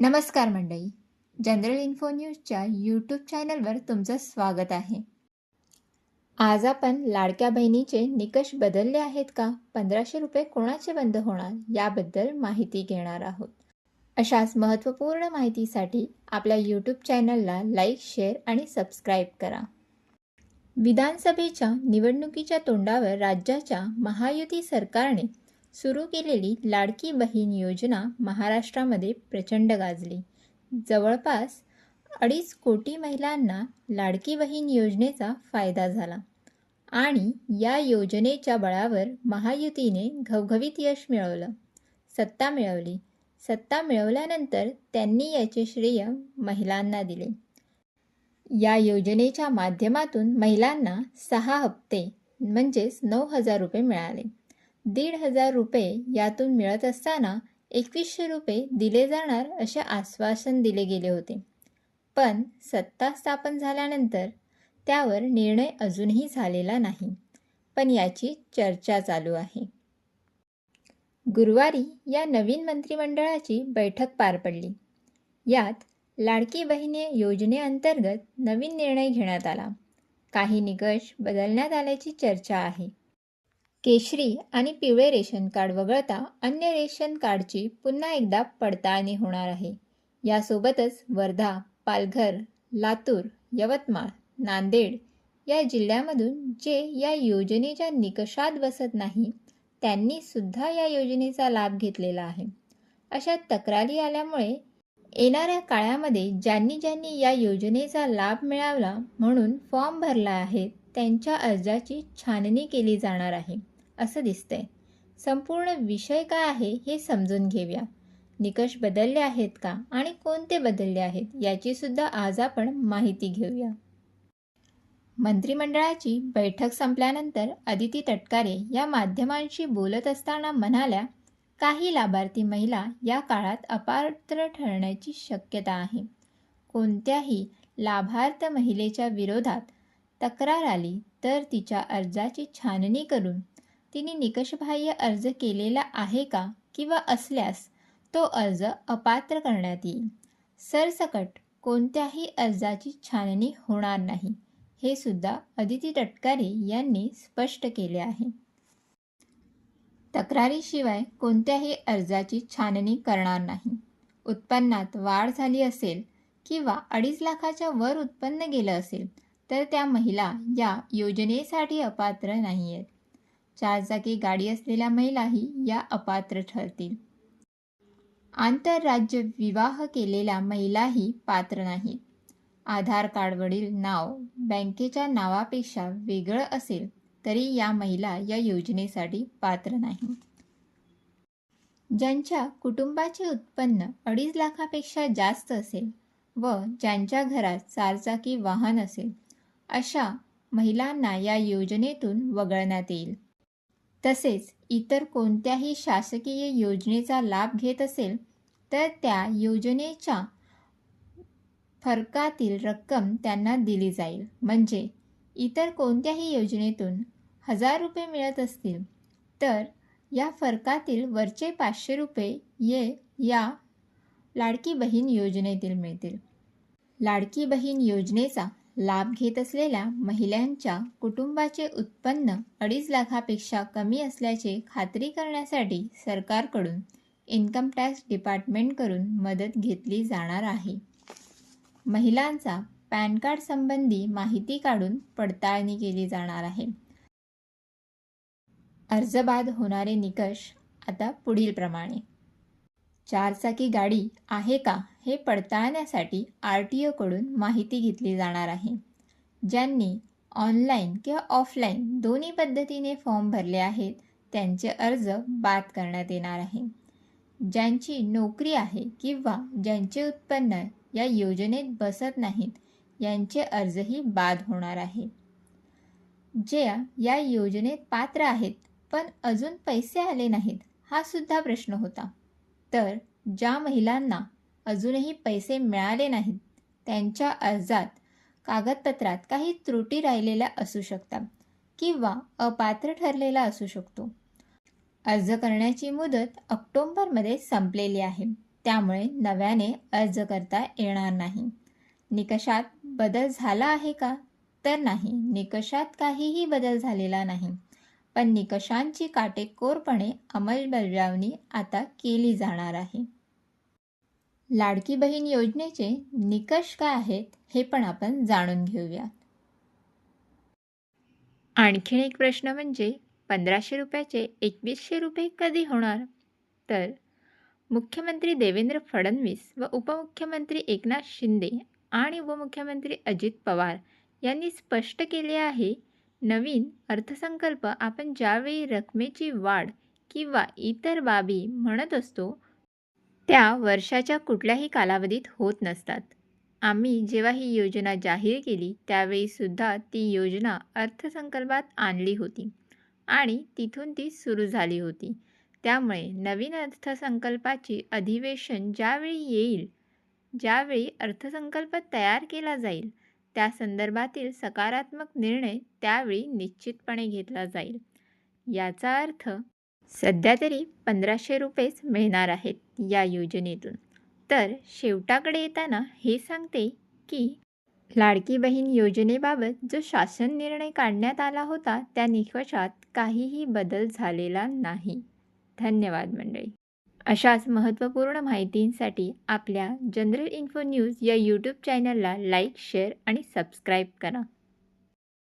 नमस्कार मंडळी. General info न्यूजच्या यूट्यूब चॅनलवर तुमचं स्वागत आहे. आज आपण लाडक्या बहिणीचे निकष बदलले आहेत का? पंधराशे रुपये कोणाचे बंद होणार? याबद्दल माहिती घेणार आहोत. अशाच महत्त्वपूर्ण माहितीसाठी आपल्या यूट्यूब चॅनलला लाईक शेअर आणि सबस्क्राईब करा. विधानसभेच्या निवडणुकीच्या तोंडावर राज्याच्या महायुती सरकारने सुरू केलेली लाडकी बहीण योजना महाराष्ट्रामध्ये प्रचंड गाजली. जवळपास अडीच कोटी महिलांना लाडकी बहीण योजनेचा फायदा झाला आणि या योजनेच्या बळावर महायुतीने घवघवीत यश मिळवलं. सत्ता मिळवली. सत्ता मिळवल्यानंतर त्यांनी याचे श्रेय महिलांना दिले. या योजनेच्या माध्यमातून महिलांना सहा हप्ते म्हणजेच नऊ हजार रुपये मिळाले. दीड हजार रुपये यातून मिळत असताना एकवीसशे रुपये दिले जाणार असे आश्वासन दिले गेले होते. पण सत्ता स्थापन झाल्यानंतर त्यावर निर्णय अजूनही झालेला नाही. पण याची चर्चा चालू आहे. गुरुवारी या नवीन मंत्रिमंडळाची बैठक पार पडली. यात लाडकी बहिणी योजनेअंतर्गत नवीन निर्णय घेण्यात आला. काही निकष बदलण्यात आल्याची चर्चा आहे. केशरी आणि पिवळे रेशन कार्ड वगळता अन्य रेशन कार्डची पुन्हा एकदा पडताळणी होणार आहे. यासोबतच वर्धा पालघर लातूर यवतमाळ नांदेड या जिल्ह्यामधून जे या योजनेच्या निकषात बसत नाही त्यांनी सुद्धा या योजनेचा लाभ घेतलेला आहे. अशा तक्रारी आल्यामुळे येणाऱ्या काळामध्ये ज्यांनी ज्यांनी या योजनेचा लाभ मिळावला म्हणून फॉर्म भरला आहे त्यांच्या अर्जाची छाननी केली जाणार आहे. असं दिसतंय. संपूर्ण विषय काय आहे हे समजून घेऊया. निकष बदलले आहेत का आणि कोणते बदलले आहेत याची सुद्धा आज आपण माहिती घेऊया. मंत्रिमंडळाची बैठक संपल्यानंतर अदिती तटकारे या माध्यमांशी बोलत असताना म्हणाल्या काही लाभार्थी महिला या काळात अपात्र ठरण्याची शक्यता आहे. कोणत्याही लाभार्थ महिलेच्या विरोधात तक्रार आली तर तिच्या अर्जाची छाननी करून तिने निकषबाह्य अर्ज केलेला आहे का किंवा असल्यास तो अर्ज अपात्र करण्यात येईल. सरसकट कोणत्याही अर्जाची छाननी होणार नाही हे सुद्धा अदिती टटकारे यांनी स्पष्ट केले आहे. तक्रारीशिवाय कोणत्याही अर्जाची छाननी करणार नाही. उत्पन्नात वाढ झाली असेल किंवा अडीच लाखाच्या वर उत्पन्न गेलं असेल तर त्या महिला या योजनेसाठी अपात्र नाही आहेत चारचाकी गाडी असलेल्या महिलाही या अपात्र ठरतील. आंतरराज्य विवाह केलेल्या महिलाही पात्र नाहीत. आधार कार्डवरील नाव बँकेच्या नावापेक्षा वेगळं असेल तरी या महिला या योजनेसाठी पात्र नाही ज्यांच्या कुटुंबाचे उत्पन्न अडीच लाखापेक्षा जास्त असेल व ज्यांच्या घरात चारचाकी वाहन असेल अशा महिलांना या योजनेतून वगळण्यात येईल. तसेच इतर कोणत्याही शासकीय योजनेचा लाभ घेत असेल तर त्या योजनेच्या फरकातील रक्कम त्यांना दिली जाईल. म्हणजे इतर कोणत्याही योजनेतून हजार रुपये मिळत असतील तर या फरकातील वरचे पाचशे रुपये ये या लाडकी बहीण योजनेतील मिळतील. लाडकी बहीण योजनेचा लाभ घेत असलेल्या महिलांच्या कुटुंबाचे उत्पन्न अडीच लाखापेक्षा कमी असल्याचे खात्री करण्यासाठी सरकारकडून इन्कम टॅक्स डिपार्टमेंटकडून मदत घेतली जाणार आहे. महिलांचा पॅन कार्ड संबंधी माहिती काढून पडताळणी केली जाणार आहे. अर्जबाद होणारे निकष आता पुढील प्रमाणे. चारचाकी गाडी आहे का हे पडताळण्यासाठी आर टी ओकडून माहिती घेतली जाणार आहे. ज्यांनी ऑनलाईन किंवा ऑफलाईन दोन्ही पद्धतीने फॉर्म भरले आहेत त्यांचे अर्ज बाद करण्यात येणार आहे. ज्यांची नोकरी आहे किंवा ज्यांचे उत्पन्न या योजनेत बसत नाहीत यांचे अर्जही बाद होणार आहे. जे या योजनेत पात्र आहेत पण अजून पैसे आले नाहीत हा सुद्धा प्रश्न होता. तर ज्या महिलांना अजूनही पैसे मिळाले नाहीत त्यांच्या अर्जात कागदपत्रात काही त्रुटी राहिलेल्या असू शकतात किंवा अपात्र ठरलेला असू शकतो. अर्ज करण्याची मुदत ऑक्टोंबरमध्ये संपलेली आहे. त्यामुळे नव्याने अर्ज करता येणार नाही. निकषात बदल झाला आहे का? तर नाही. निकषात काहीही बदल झालेला नाही. पण निकषांची काटेकोरपणे अंमलबजावणी आता केली जाणार आहे. लाडकी बहीण योजनेचे निकष काय आहेत हे पण आपण जाणून घेऊया. आणखीन एक प्रश्न म्हणजे पंधराशे रुपयाचे एकवीसशे रुपये कधी होणार? तर मुख्यमंत्री देवेंद्र फडणवीस व उपमुख्यमंत्री एकनाथ शिंदे आणि उपमुख्यमंत्री अजित पवार यांनी स्पष्ट केले आहे नवीन अर्थसंकल्प आपण ज्यावेळी रकमेची वाढ किंवा इतर बाबी म्हणत असतो त्या वर्षाच्या कुठल्याही कालावधीत होत नसतात. आम्ही जेव्हा ही योजना जाहीर केली त्यावेळीसुद्धा ती योजना अर्थसंकल्पात आणली होती आणि तिथून ती सुरू झाली होती. त्यामुळे नवीन अर्थसंकल्पाची अधिवेशन ज्यावेळी येईल ज्यावेळी अर्थसंकल्प तयार केला जाईल त्या संदर्भातील सकारात्मक निर्णय त्यावेळी निश्चितपणे घेतला जाईल. याचा अर्थ सध्या तरी पंधराशे रुपयेच मिळणार आहेत या योजनेतून. तर शेवटाकडे येताना हे सांगते की लाडकी बहीण योजनेबाबत जो शासन निर्णय काढण्यात आला होता त्या निकषात काहीही बदल झालेला नाही. धन्यवाद मंडळी. अशाच महत्त्वपूर्ण माहितींसाठी आपल्या जनरल इन्फो न्यूज या यूट्यूब चॅनलला लाईक शेअर आणि सबस्क्राईब करा.